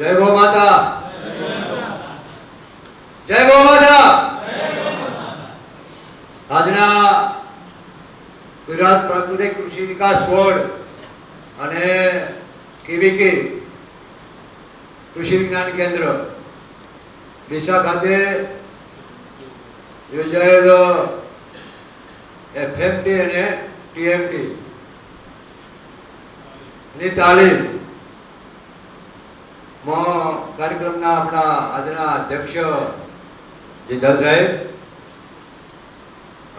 જય ગો માતા. જય ગો માતા. આજના ગુજરાત પ્રાકૃતિક કૃષિ વિકાસ બોર્ડ અને કેવીકે કૃષિ વિજ્ઞાન કેન્દ્ર ડીસા ખાતે યોજાયેલ એફએમટી અને ટીએમટી ની તાલીમ કાર્યક્રમના આપણા આજના અધ્યક્ષ જીંદલ સાહેબ,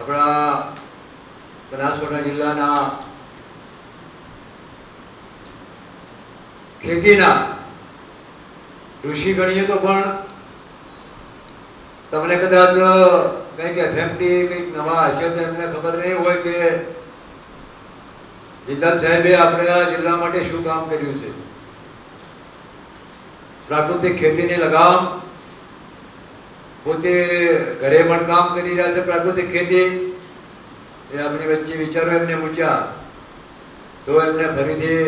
આપણા બનાસકાંઠા જિલ્લાના ખેતીના ઋષિ ગણીએ તો પણ તમને કદાચ કંઈક એફએમડી કંઈક નવા હશે તો એમને ખબર નહીં હોય કે જીંદલ સાહેબે આપણા જિલ્લા માટે શું કામ કર્યું છે. પ્રાકૃતિક ખેતીની લગામ પોતે ઘરે પણ કામ કરી રહ્યા છે પ્રાકૃતિક ખેતી. એ આપણી વચ્ચે વિચારો એમને પૂછ્યા તો એમને ફરીથી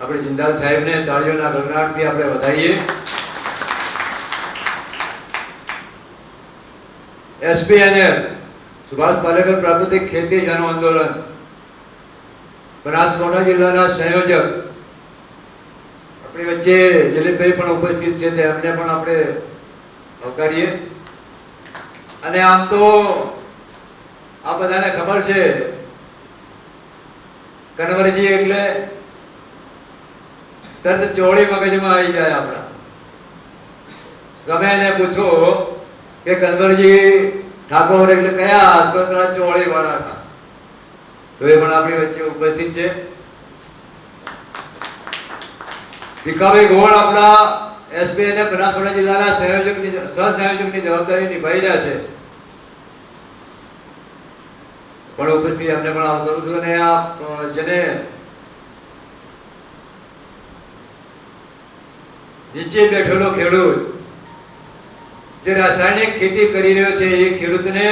આપણે જિંદાલ સાહેબને તાળીઓના ગગનાટથી આપણે વધાવીએ. એસપીએનએલ સુભાષ પાલેકર પ્રાકૃતિક ખેતી જન આંદોલન. બનાસકાંઠા જિલ્લાના સંયોજક આપણી વચ્ચે દિલીપભાઈ પણ ઉપસ્થિત છે તે એમને પણ આપણે આવકારીએ. અને આમ તો આ બધાને ખબર છે, કનવરજી એટલે તરત ચોળી મગજમાં આવી જાય આપણા. ગમે એને પૂછો કે કનવરજી ઠાકોર એટલે કયા ચોળી વાળા તો એ પણ આપણી વચ્ચે ઉપસ્થિત છે. ભીખાભાઈ ગોળ આપણા એસપી અને બનાસકાંઠા જિલ્લાના સંયોજકની સહસંયોજકની જવાબદારી નિભાવી રહ્યા છે. પણ ઉપસ્થિત એમને પણ આવતો છું અને આ જેને નીચે બેઠેલો ખેડૂત, જે રાસાયણિક ખેતી કરી રહ્યો છે, એ ખેડૂતને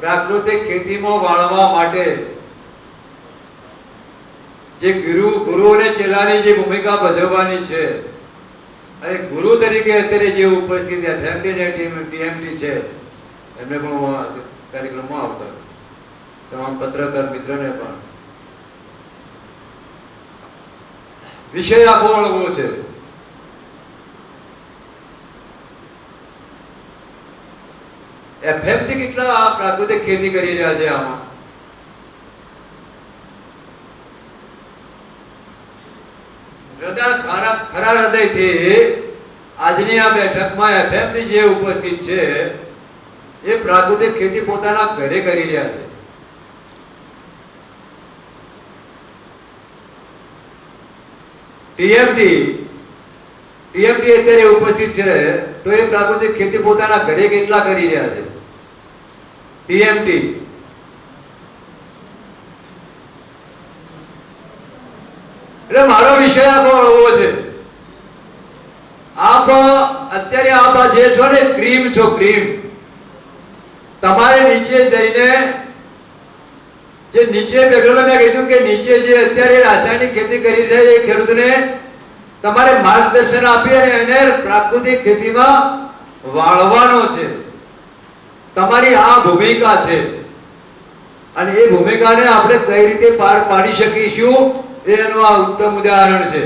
પ્રાકૃતિક ખેતીમાં વાળવા માટે જે ગુરુ ગુરુ અને ચેલાની જે ભૂમિકા ભજવવાની છે, અને ગુરુ તરીકે અત્યારે જે ઉપસ્થિત ફેમિલી ને ટીએમડી છે, એમને પણ હું આ કાર્યક્રમમાં આવકાર તમામ પત્રકાર મિત્રોને પણ. વિષય આખો અળવો છે. એફએમથી કેટલા પ્રાકૃતિક ખેતી કરી રહ્યા છે આમાં? હૃદય ખરા ખરા હૃદયથી આજની આ બેઠકમાં એફએમની જે ઉપસ્થિત છે, એ પ્રાકૃતિક ખેતી પોતાના ઘરે કરી રહ્યા છે. ટીએમટી ટીએમટી અત્યારે ઉપસ્થિત છે, તો એ પ્રાકૃતિક ખેતી પોતાના ઘરે કેટલા કરી રહ્યા છે? ટીએમટી એટલે મારો વિષય આખો એવો છે. આપ, અત્યારે આપ જે છો ને, ક્રીમ છો, ક્રીમ. તમારે નીચે જઈને જે નીચે બેઠેલો મેં કીધું કે નીચે જે અત્યારે રાસાયણિક ખેતી કરી છે એ ખેડૂતને તમારે માર્ગદર્શન આપી અને એને પ્રાકૃતિક ખેતીમાં વાળવાનો છે. તમારી આ ભૂમિકા છે. અને એ ભૂમિકાને આપણે કઈ રીતે પાર પાડી શકીશું? એનું આ ઉત્તમ ઉદાહરણ છે.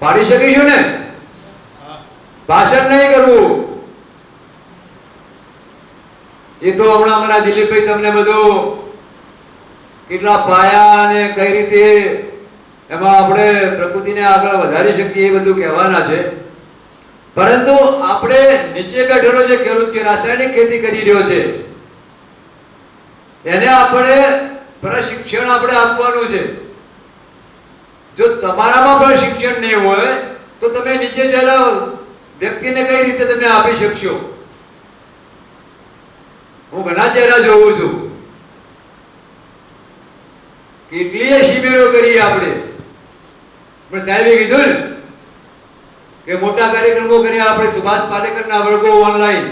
પાડી શકીશું ને? ભાષણ નહીં કરવું. એ તો હમણાં અમારા દિલીપભાઈ તમને બધું કેટલા પાયા અને કઈ રીતે એમાં આપણે પ્રકૃતિને આગળ વધારી શકીએ એ બધું કહેવાના છે. પરંતુ આપણે નીચે બેઠેલો જે ખેડૂત છે રાસાયણિક ખેતી કરી રહ્યો છે, એને આપણે પ્રશિક્ષણ આપણે આપવાનું છે. જો તમારામાં પણ શિક્ષણ નહીં હોય, તો તમે નીચે જરા વ્યક્તિને કઈ રીતે તમે આપી શકશો? હું ઘણા ચહેરા જોઉં છું. કેટલીય શિબિરો કરી આપણે? પણ સાહેબે કીધું ને કે મોટા કાર્યક્રમો કર્યા આપણે સુભાષ પાલેકરના વર્ગો ઓનલાઈન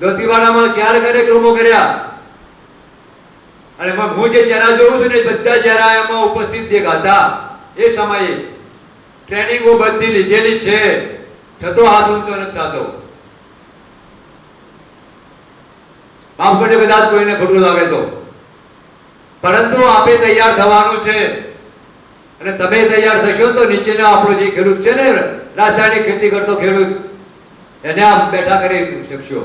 દોતીવાડામાં ચાર કાર્યક્રમો કર્યા. અને એમાં હું જે ચહેરા જોઉં છું ને બધા ચહેરા એમાં ઉપસ્થિત દેખાતા. એ સમયે ટ્રેનિંગો બધી લીધેલી છે. છતો હાથ ઊંચો નથી થતો. માફ કરજો કદાચ કોઈને ખોટું લાગે તો. પરંતુ આપે તૈયાર થવાનું છે. અને તમે તૈયાર થશો તો નીચેનો આપણો જે ખેડૂત છે ને રાસાયણિક ખેતી કરતો ખેડૂત, એને આમ બેઠા કરી શકશો.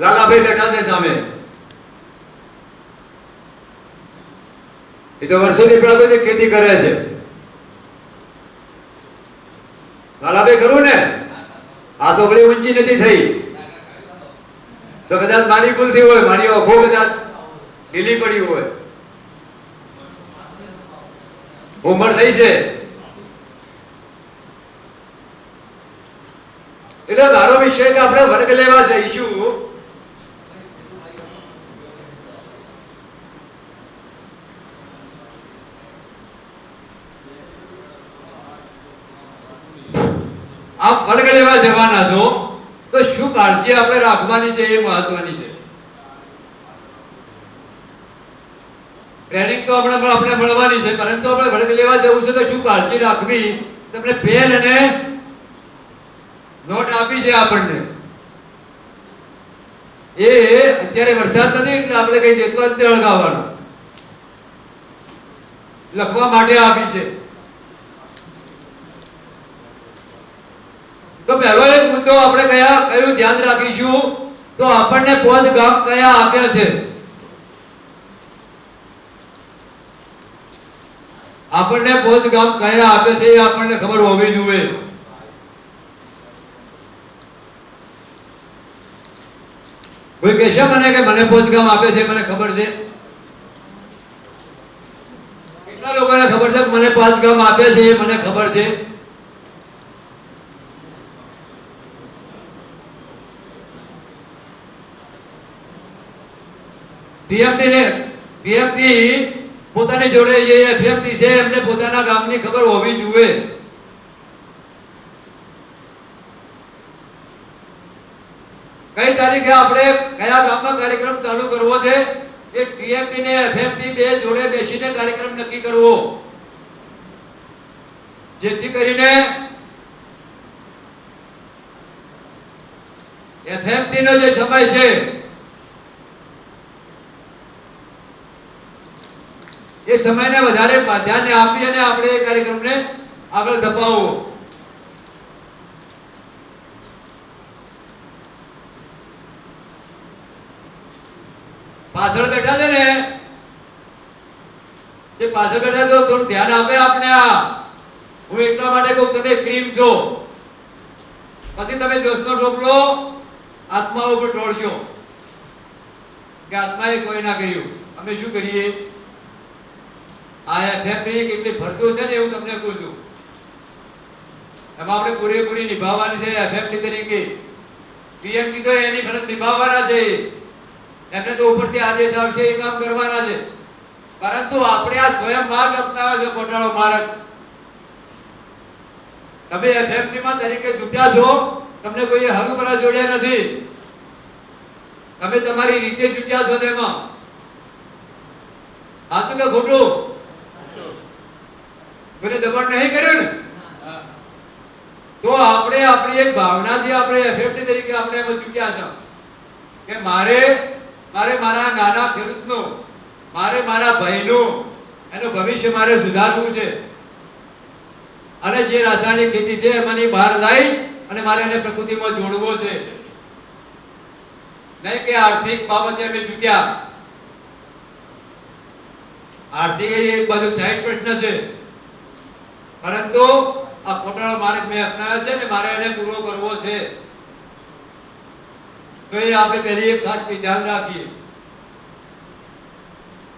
લાલાભાઈ બેઠા છે સામે. એ તો વર્ષોથી પેલા બધી ખેતી કરે છે. લાલાભાઈ ખરું ને? આ તો ભલે ઊંચી નથી થઈ. તો કદાચ મારી ભૂલથી હોય, મારી આંખો કદાચ ઢીલી પડી હોય. ઉંમર થઈ છે. એટલે મારો વિષય કે આપણે વર્ગ લેવા જઈશું આપ વર્ગ લેવા જવાના છો, તો શું કાળજી આપણે રાખવાની છે, એ મહત્વની છે. ટ્રેનિંગ તો આપણે આપણે મળવાની છે, પરંતુ આપણે વર્ગ લેવા જવું છે, તો શું કાળજી રાખવી? તમને પેન અને નોટ આપી છે આપણને. એ અત્યારે વરસાદ નથી, એટલે આપણે કઈ દેતો જ અળગાવવાનો. લખવા માટે આપી છે. તો પહેલો એક મુદ્દો આપણે કયા કયું ધ્યાન રાખીશું? તો આપણને પદ કયા આપ્યા છે? આપણને પોચ ગામ કયા આપે છે એ આપણને ખબર હોવી જોઈએ. કોઈ કહેશે મને કે મને પોત ગામ આપે છે, મને ખબર છે? કેટલા લોકોને ખબર છે મને પોત ગામ આપે છે એ મને ખબર છે? પીએમટી ને પીએમટી પોતાની જોડે જે એફએમપી છે, એમને પોતાના ગામની ખબર હોવી જોઈએ. કઈ તારીખે આપણે કયા ગામમાં કાર્યક્રમ ચાલુ કરવો છે? એ ટીએમટી ને એફએમપી બે જોડે બેસીને કાર્યક્રમ નક્કી કરવો. જેથી કરીને એફએમપી નો જે સમય છે એ સમયને વધારે ધ્યાન આપી અને આપણે એ કાર્યક્રમને આગળ ધપાવવો પાછળ બેઠા છે ને, એ પાછળ બેઠા તો થોડું ધ્યાન આપે આપણે આ. હું એટલા માટે કહું તમે ક્રીમ છો. પછી તમે જોશનો ઢોકળો આત્મા ઉપર ઢોળશો. કે આત્માએ કોઈ ના કર્યું. અમે શું કરીએ? આ એફએમપી કેટલી ફરતું છે ને એવું તમને કહું છું એમાં આપણે પૂરેપૂરી નિભાવવાની છે એફએમપી તરીકે. પીએમટી તો એની ફરજ નિભાવવાના છે. એમને તો ઉપરથી આદેશ આવશે, એ કામ કરવાના છે. પરંતુ આપણે આ સ્વયં માર્ગ અપનાવ્યો છે કોટાળો માર્ગ. તમે એફએમટી માં તરીકે ચૂંટ્યા છો, તમને કોઈ હરુભરા જોડ્યા નથી. તમે તમારી રીતે ચૂંટ્યા છો તેમાં. સાચું કે ખોટું? કોઈને દબાણ નહીં કર્યું ને? તો આપણે આપણી એક ભાવનાથી આપણે એફએફટી તરીકે આપણે એમાં ચૂક્યા છે કે મારે મારે મારા નાના ખેડૂતનો, મારે મારા ભાઈનો, એનું ભવિષ્ય મારે સુધારવું છે. અને જે રાસાયણિક ખેતી છે એમાંની બહાર લાવી અને મારે એને પ્રકૃતિમાં જોડવો છે. નહીં કે આર્થિક બાબતે અમે ચૂક્યા. આર્થિક એ એક બાજુ સાઈડ પ્રશ્ન છે. પરંતુ આ ખોટાળો માર્ગ મેં અપનાવ્યો છે ને મારે એને પૂરો કરવો છે. તો એ આપણે પહેલી એક ખાસ ધ્યાન રાખીએ.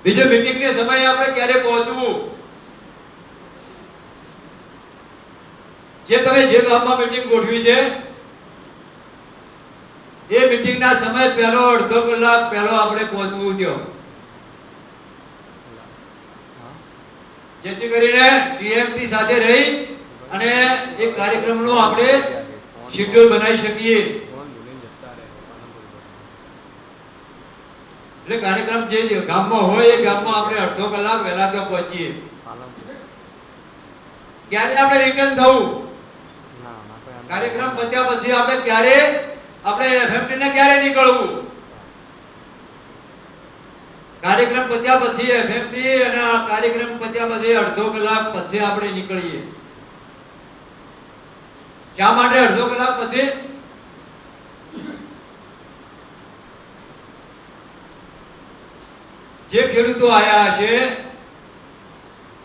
બીજો મીટિંગ ને સમયે આપણે ક્યારે પહોંચવું? જે તમે જે ગામમાં મીટિંગ ગોઠવી છે, એ મીટિંગના સમય પહેલો અડધો કલાક પહેલો આપણે પહોંચવું થયો જેથી કરીને ટીએમટી સાથે રહી અને એક કાર્યક્રમનો આપણે શેડ્યુલ બનાવી શકીએ. એટલે કાર્યક્રમ જે ગામમાં હોય એ ગામમાં આપણે અડધો કલાક વહેલા તો પહોંચીએ. ક્યારે આપણે રિટર્ન થવું? કાર્યક્રમ પત્યા પછી આપણે ક્યારે આપણે એફએમટી ને ક્યારે નીકળવું? કાર્યક્રમ પત્યા પછી એફએમપી અને આ કાર્યક્રમ પત્યા પછી અડધો કલાક પછી આપણે નીકળીએ. શા માટે અડધો કલાક પછી? જે ખેડૂતો આવ્યા હશે,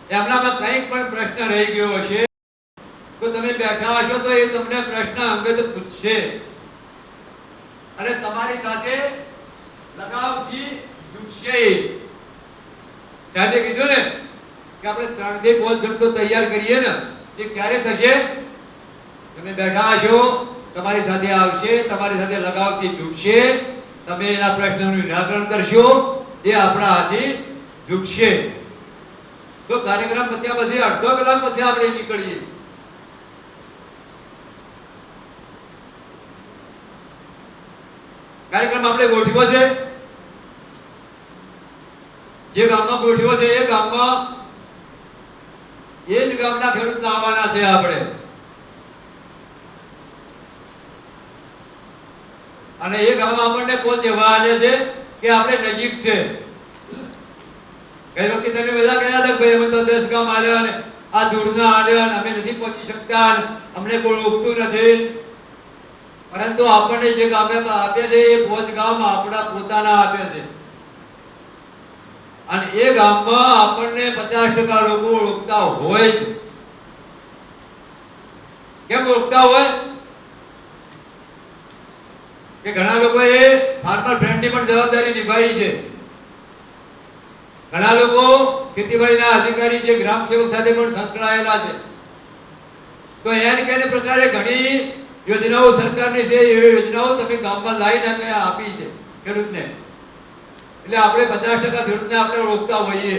એમનામાં કંઈક પણ પ્રશ્ન રહી ગયો હશે, તો તમે બેઠા હશો તો એ તમને પ્રશ્ન અંગે તો પૂછશે. અને તમારી સાથે લગાવથી જોડશે સાહેબે કીધું ને કે આપણે ત્રણ બે કોલ ઘંટો તૈયાર કરીએ ને, એ ક્યારે થશે? તમે બેઠા છો તમારી સાથે આવશે, તમારી સાથે લગાવથી જોડશે તમે એના પ્રશ્નનું નિરાકરણ કરશો, એ આપણા હાથી ઝૂકશે તો કાર્યક્રમ પત્યા પછી અડધો કલાક પછી આપણે નીકળીએ. કાર્યક્રમ આપણે ગોઠવ્યો છે? જે ગામમાં ગોઠવ્યો છે, એ ગામમાં એ જ ગામના ખેડૂત લાવવાના છે આપણે. અને એ ગામ આપણને કોચ એવા આજે છે કે આપણે નજીક છે. ગઈ વખતે તમે બધા ગયા હતા ભાઈ અમે તો દસ ગામ આવ્યા અને આ દૂરના આવ્યા અને અમે નથી પહોંચી શકતા અમને કોઈ રોકતું નથી. પરંતુ આપણને જે ગામે આપે છે, એ પોચ ગામ આપણા પોતાના આપે છે. અને એ ગામમાં આપણને પચાસ ટકા લોકો ઓળખતા હોય છે. કેમ ઓળખતા હોય? કે ઘણા લોકોએ ફાર્મર ફ્રેન્ડની પણ જવાબદારી નિભાવી છે. ઘણા લોકો ખેતીવાડીના અધિકારી છે ગ્રામ સેવક સાથે પણ સંકળાયેલા છે. તો એને કે પ્રકારે ઘણી યોજનાઓ સરકારની છે એ યોજનાઓ તમે ગામમાં લાવીને આપી છે ખેડૂતને. એટલે આપણે પચાસ ટકા ખેડૂતને આપણે ઓળખતા હોઈએ.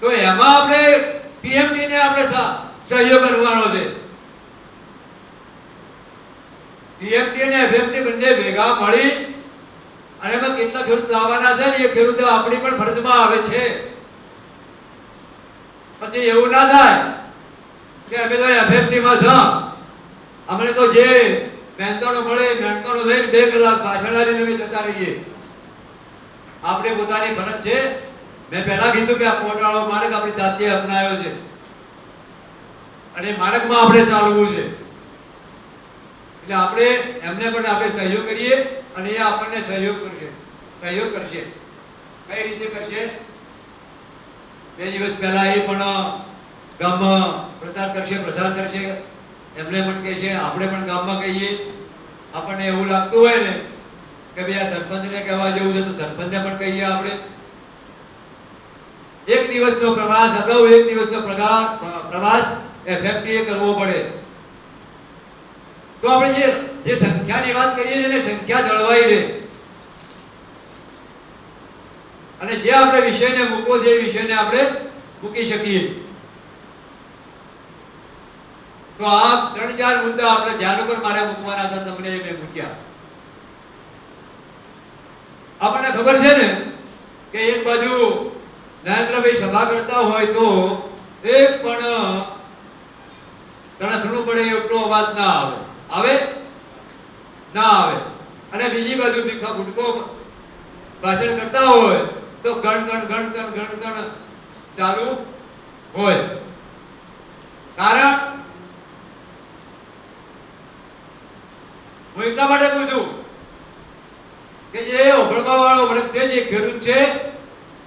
તો એમાં આપણે પીએમડી ને આપણે સહયોગ કરવાનો છે. પીએમટી અને એફએમડી બંને ભેગા મળી અને એમાં કેટલા ખેડૂત લાવવાના છે ને એ ખેડૂતો આપણી પણ ફરજમાં આવે છે. પછી એવું ના થાય કે અમે તો એફએમટી માં છ. અમને તો જે મહેનતાણો મળે મહેનતાણો લઈને બે કલાક આવીને અમે જતા રહીએ. આપણે પોતાની ફરજ છે. મેં પહેલા કીધું કે આ પોટાળો માર્ગ આપણી જાતે અપનાવ્યો છે. અને માર્ગમાં આપણે ચાલવું છે. એટલે આપણે એમને પણ આપણે સહયોગ કરીએ અને એ આપણને સહયોગ કરશે. સહયોગ કરશે. કઈ રીતે કરશે? બે દિવસ પહેલા એ પણ ગામમાં પ્રચાર કરશે, પ્રસાર કરશે. એમને પણ કહે છે, આપણે પણ ગામમાં કહીએ. આપણને એવું લાગતું હોય ને કે ભાઈ આ સરપંચને કહેવા જેવું છે, તો સરપંચને પણ કહીએ આપણે. એક દિવસનો પ્રવાસ, અગાઉ એક દિવસનો પ્રવાસ પ્રવાસ એફએફટી એ કરવો પડે. તો આપણે જે જે સંખ્યાની વાત કરીએ છીએ સંખ્યા જળવાઈ રહે. અને જે આપણે વિષયને મૂકવો છે, એ વિષયને આપણે મૂકી શકીએ. તો આ ત્રણ ચાર મુદ્દા આપણે ધ્યાન ઉપર મારે મૂકવાના હતા, તમને મેં મૂક્યા આપણને ખબર છે ને કે એક બાજુ નરેન્દ્રભાઈ સભા કરતા હોય તો એક પણ તણખણું પડે એટલો અવાજ ના આવે. આવે? ના આવે. અને બીજી બાજુ ભીખા ગુટકો ભાષણ કરતા હોય તો ગણ ગણ ગણ ગણ ગણ ગણ ચાલુ હોય. કારણ હું એટલા માટે પૂછું કે જે ઓગળવા વાળો વર્ગ છે, જે ખેડૂત છે,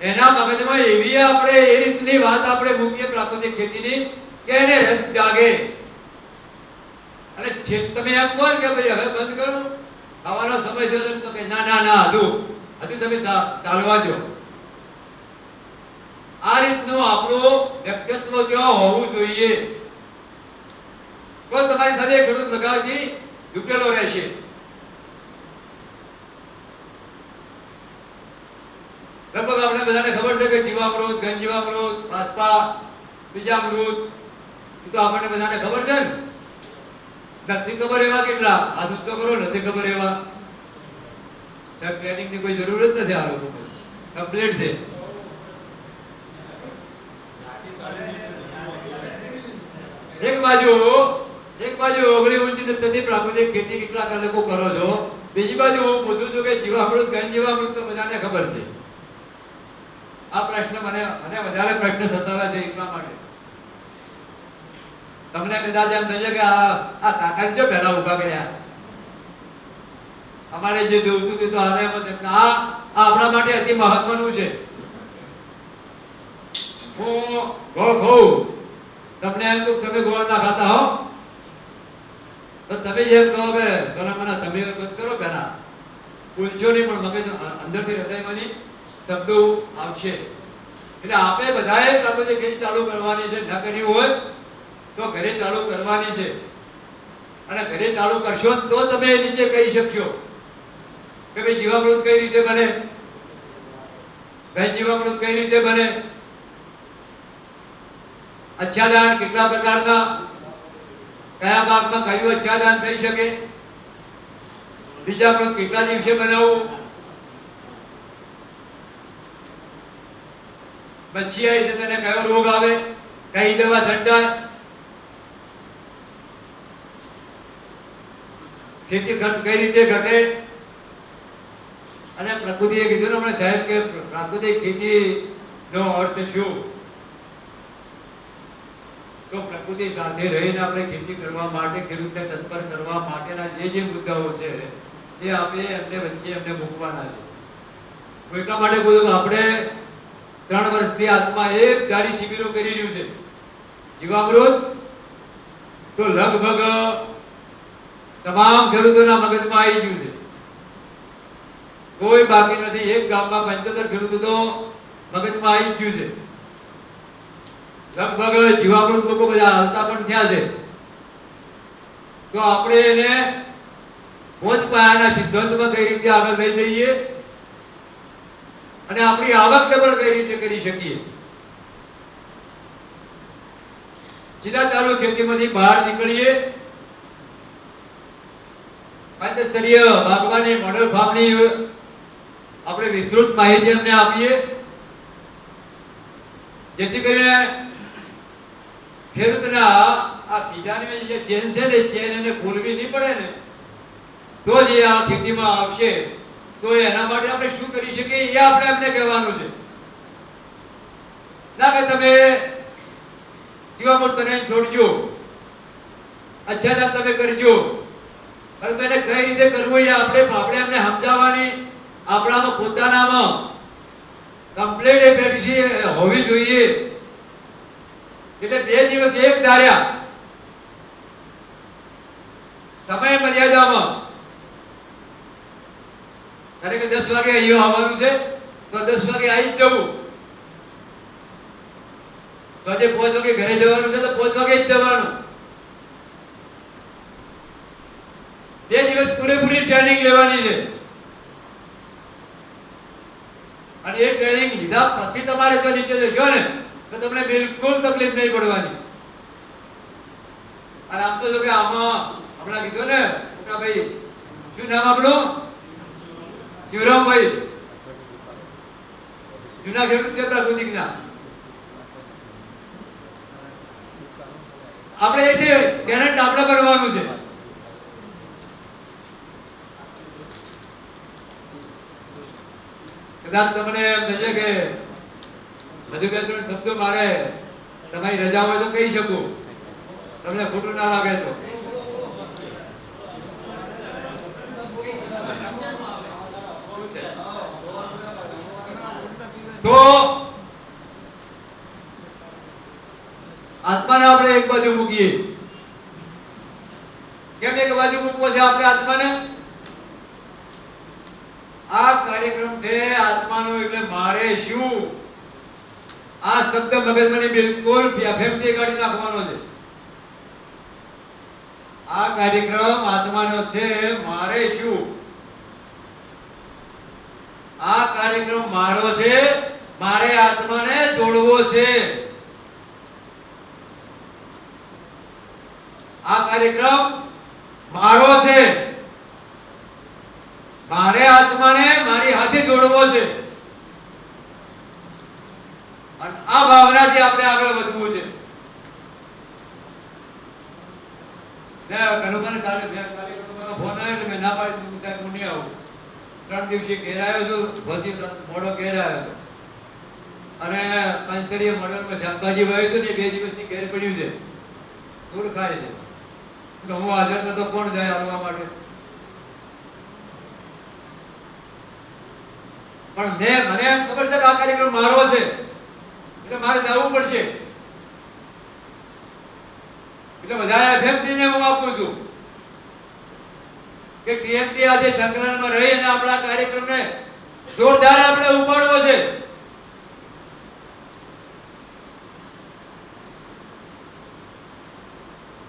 એના મગજમાં એવી આપણે એ રીતની વાત આપણે મૂકીએ પ્રાકૃતિક ખેતીની કે એને રસ જાગે. અને છે તમે એમ કહો કે ભાઈ હવે બંધ કરો. ખાવાનો સમય થયો છે તો કે ના ના ના, હજુ હજુ તમે ચાલવા જો આ રીતનું આપણું વ્યક્તિત્વ ત્યાં હોવું જોઈએ. તો તમારી સાથે ખેડૂત ઝૂકેલો રહેશે લગભગ આપણે બધાને ખબર છે કે જીવામૃત ગંજીવામૃત જીવામૃત પાસ્પા બીજામૃત, એ તો આપણને બધાને ખબર છે ને? નથી ખબર એવા કેટલા? આ ઊંચો કરો, નથી ખબર એવા. સાહેબ ટ્રેનિંગની કોઈ જરૂર જ નથી આ લોકો કમ્પ્લીટ છે. એક બાજુ એક બાજુ ઓગળી ઊંચી નથી પ્રાકૃતિક ખેતી કેટલા લોકો કરો છો? બીજી બાજુ હું પૂછું છું કે જીવામૃત ઘન જીવામૃત તો બધાને ખબર છે. આ પ્રશ્ન મને મને વધારે પ્રશ્ન સતાવે છે એટલા માટે. તમને કદાચ એમ થશે કે આ આ કાકા જો પહેલા ઊભા કર્યા? અમારે જે જોતું હતું તો એમ આ આ આપણા માટે અતિ મહત્વનું છે. હું ગોળ ખાઉં. તમને એમ તમે ગોળ ના ખાતા હો? તો તમે જેમ કહો કે સોનામાના તમે બંધ કરો પહેલા. નહીં પણ મગજ અંદરથી હૃદયમાંથી શબ્દો આવશે. એટલે આપણે બધાએ પ્રાકૃતિક ખેતી ચાલુ કરવાની છે, ન કરી હોય, તો ઘરે ચાલુ કરવાની છે. અને ઘરે ચાલુ કરશો તો તમે નીચે કહી શકશો કે ભાઈ જીવામૃત કઈ રીતે બને? ભેજ જીવામૃત કઈ રીતે બને? અચ્છાદાન કેટલા પ્રકારના કયા ભાગમાં કયું અચ્છાદાન થઈ શકે? બીજા વ્રત કેટલા દિવસે બનાવવું? પછી આવી તેને કયો રોગ આવે? કઈ દવા છંટાય? ખેતી ખર્ચ કઈ રીતે ઘટે? અને પ્રકૃતિએ કીધું ને હમણાં સાહેબ કે પ્રાકૃતિક ખેતીનો અર્થ શું? તો પ્રકૃતિ સાથે રહીને આપણે ખેતી કરવા માટે, ખેડૂતને તત્પર કરવા માટેના જે જે મુદ્દાઓ છે, એ આપણે એમને વચ્ચે એમને મૂકવાના છે. એટલા માટે બોલું આપણે ત્રણ વર્ષથી આત્મા એક ધારી શિબિરો કરી રહ્યું છે. જીવામૃત, તો લગભગ તમામ ખેડૂતોના મગજમાં આવી ગયું છે. કોઈ બાકી નથી. એક ગામમાં પંચોતેર ખેડૂતો તો મગજમાં આવી ગયું છે. લગભગ જીવામૃત લોકો બધા હાલતા પણ થયા છે. તો આપણે એને પોચ પાયાના સિદ્ધાંતમાં કઈ રીતે આગળ લઈ જઈએ અને આપણી આવક પણ કઈ રીતે કરી શકીએ. સીધા ચાલુ ખેતીમાંથી બહાર નીકળીએ. પંચસ્તરીય બાગવાની મોડલ ફાર્મની આપણે વિસ્તૃત માહિતી એમને આપીએ. જેથી કરીને ખેડૂતના આ બીજાની જે ચેન છે ને, ચેન એને ખોલવી નહીં પડે ને. તો જ એ આ ખેતીમાં આવશે. તો એના માટે આપણે શું કરી શકીએ? એ આપણે એમને કહેવાનું છે. ના, કે તમે જીવામૃત બનાવીને છોડજો. અચ્છાદાન તમે કરજો. પરંતુ એને કઈ રીતે કરવું એ આપણે આપણે એમને સમજાવવાની આપણામાં પોતાનામાં. કમ્પ્લેટ એ પ્રેક્ટિસ હોવી જોઈએ. એટલે બે દિવસ એક ધાર્યા. સમય મર્યાદામાં. કારણ કે દસ વાગે અહીંયા આવવાનું છે, તો દસ વાગે આવી જ જવું. સાંજે પાંચ વાગે ઘરે જવાનું છે, તો પાંચ વાગે જ જવાનું. બે દિવસ પૂરેપૂરી ટ્રેનિંગ લેવાની છે. અને એ ટ્રેનિંગ લીધા પછી તમારે તો નીચે જશો ને. તો તમને બિલકુલ તકલીફ નહીં પડવાની. અને આમ તો કે આમાં હમણાં કીધું ને, મોટા ભાઈ, શું નામ આપણું શિવરામભાઈ. જૂના ખેડૂત છે પ્રાકૃતિકના. આપણે એટલે ગેરંટ આપણે કરવાનું છે. કદાચ તમને એમ થશે કે હજુ બે ત્રણ શબ્દો મારે. તમારી રજા હોય તો કહી શકું. તમને ખોટું ના લાગે તો. તો આત્માને આપણે એક બાજુ મૂકીએ. કેમ એક બાજુ મૂકવો છે આપણે આત્માને? આ કાર્યક્રમ છે આત્માનો એટલે મારે શું? આ શબ્દ મગજમાં બિલકુલ ફેફટી કાઢી નાખવાનો છે. આ કાર્યક્રમ આત્માનો છે, મારે શું? આ કાર્યક્રમ મારો છે, મારે આત્માને જોડવો છે. આ કાર્યક્રમ મારો છે. મારે આત્માને મારી હાથે જોડવો છે. અને આ ભાવનાથી આપણે આગળ વધવું છે. કનુભાઈને કાલે ફોન આવ્યો એટલે ના પાડી સાહેબ હું નહીં આવું. ત્રણ દિવસે ઘેર આવ્યો છું મોડો ઘેર આવ્યો હતો. અને પાંચસરીય મોડલમાં શાકભાજી વાવ્યું હતું ને બે દિવસથી ઘેર પડ્યું છે. દૂર ખાય છે. એટલે હું હાજર થતો કોણ જાય આવવા માટે? પણ મેં, મને એમ ખબર છે કે આ કાર્યક્રમ મારો છે. એટલે મારે જવું પડશે. એટલે બધા એફએમટી ને હું આપું છું કે ટીએમટી આજે સંકલનમાં રહી અને આપણા કાર્યક્રમને જોરદાર આપણે ઉપાડવો છે.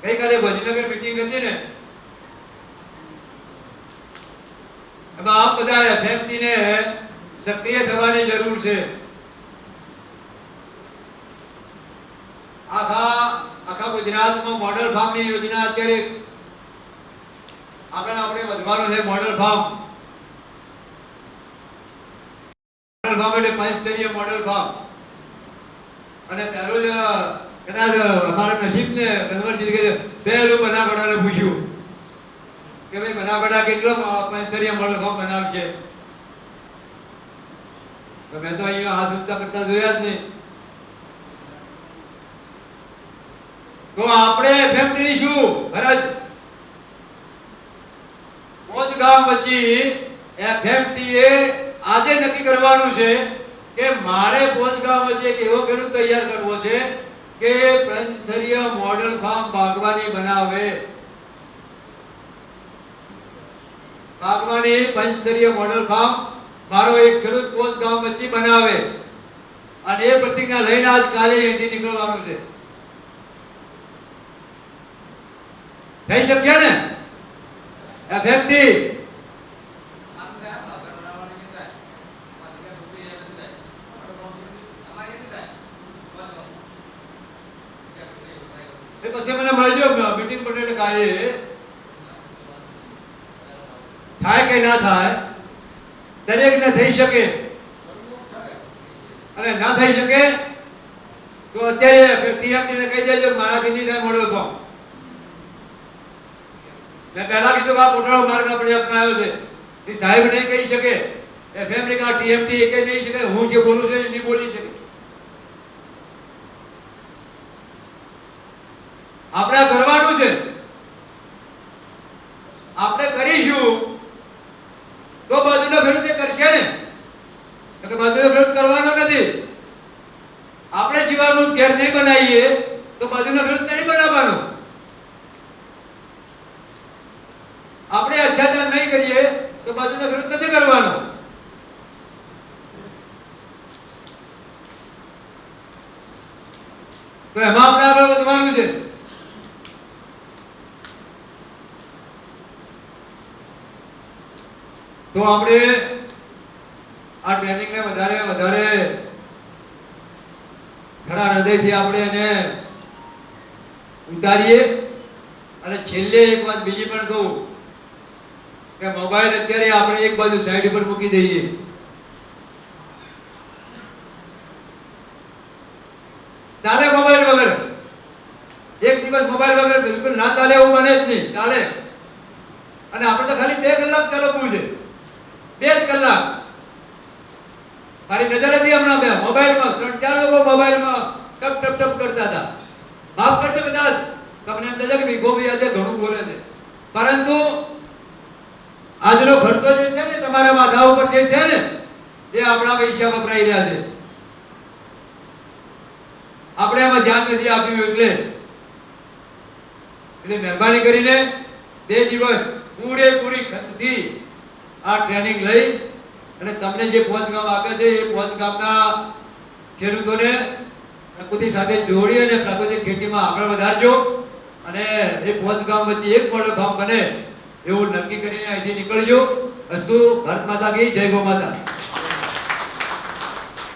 ગઈકાલે ભજનગર મીટિંગ હતી ને, એમાં આપ બધા એફએમટી ને સક્રિય થવાની જરૂર છે. આખા આખા ગુજરાતમાં મોડલ ફાર્મની યોજના અત્યારે આગળ આપણે વધવાનું છે મોડલ ફાર્મ મોડલ ફાર્મ એટલે પંચસ્તરીય મોડલ ફાર્મ અને પહેલું જ, કદાચ અમારા નસીબને કન્વર્જી કે પહેલું બનાવડાને પૂછ્યું કે ભાઈ બનાવડા કેટલો પંચસ્તરીય મોડલ ફાર્મ બનાવશે? મેં તો અહીંયા હાથ ઊંચા કરતા જોયા જ નહીં. તો આપણે ફેક્ટરી શું ફરજ પોચ ગામ વચ્ચે એફએમટી એ આજે નક્કી કરવાનું છે કે મારે પોચ ગામ વચ્ચે એક એવો ખેડૂત તૈયાર કરવો છે કે પંચસ્તરીય મોડલ ફાર્મ બાગવાની બનાવે. બાગવાની પંચસ્તરીય મોડલ ફાર્મ મારો એક ખેડૂત પોચ ગામ વચ્ચે બનાવે. અને એ પ્રતિજ્ઞા લઈને આજ કાલે અહીંથી નીકળવાનું છે. થઈ શકશે ને? આ વ્યક્તિ પછી મને મળજો મીટિંગ પટેલ કાલે. થાય કે ના થાય, દરેકને થઈ શકે. અને ના થઈ શકે, તો અત્યારે ટીએમટી ને કહી દેજો મારાથી નહીં થાય મળ્યો ફોર્મ મેં પહેલા કીધું આ ગોટાળો માર્ગ આપણે અપનાવ્યો છે. એ સાહેબ નહીં કહી શકે એફએમની કા ટીએમટી એ કહી નહીં શકે, હું જે બોલું છું એ નહીં બોલી શકે. આપણે કરવાનું છે. આપણે કરીશું. તો બાજુનો ખેડૂત એ કરશે ને. કે બાજુનો ખેડૂત કરવાનો નથી. આપણે જીવાનું ઘેર નહીં બનાવીએ, તો બાજુનો ખેડૂત નહીં બનાવવાનો. આપણે આચ્છાદન નહીં કરીએ તો બાજુનો વિરોધ નથી કરવાનો. તો એમાં આપણે આગળ વધવાનું છે. તો આપણે આ ટ્રેનિંગને વધારે વધારે ઘણા હૃદયથી આપણે એને ઉતારીએ. અને છેલ્લે એક વાત બીજી પણ કહું. કે મોબાઈલ અત્યારે આપણે એક બાજુ સાઈડ પર મૂકી દઈએ. ચાલે મોબાઈલ વગર? એક દિવસ મોબાઈલ વગર બિલકુલ ના ચાલે એવું મને જ નહીં. ચાલે. અને આપણે તો ખાલી બે કલાક ચલાવવું છે. બે જ કલાક. મારી નજર હતી હમણાં બે. મોબાઈલમાં, ત્રણ ચાર લોકો મોબાઈલમાં ટપ ટપ ટપ કરતા હતા. માફ કરજો કદાચ. તમને એમ થશે કે ભીખો ભાઈ આજે ઘણું બોલે છે. પરંતુ આજનો ખર્ચો જે છે ને, તમારા માથા ઉપર જે છે ને, એ આપણા પૈસા વપરાઈ રહ્યા છે. આપણે એમાં ધ્યાન નથી આપ્યું એટલે. એટલે મહેરબાની કરીને બે દિવસ પૂરેપૂરી ખતથી આ ટ્રેનિંગ લઈ અને તમને જે ગામ આપે છે, એ ગામના ખેડૂતોને પ્રકૃતિ સાથે જોડી અને પ્રાકૃતિક ખેતીમાં આગળ વધારજો. અને એ પોચ ગામ વચ્ચે એક મોડલ ફાર્મ બને એવું નક્કી કરીને અહીંથી નીકળજો. અસ્તુ ભારત માતા કી જય ગો માતા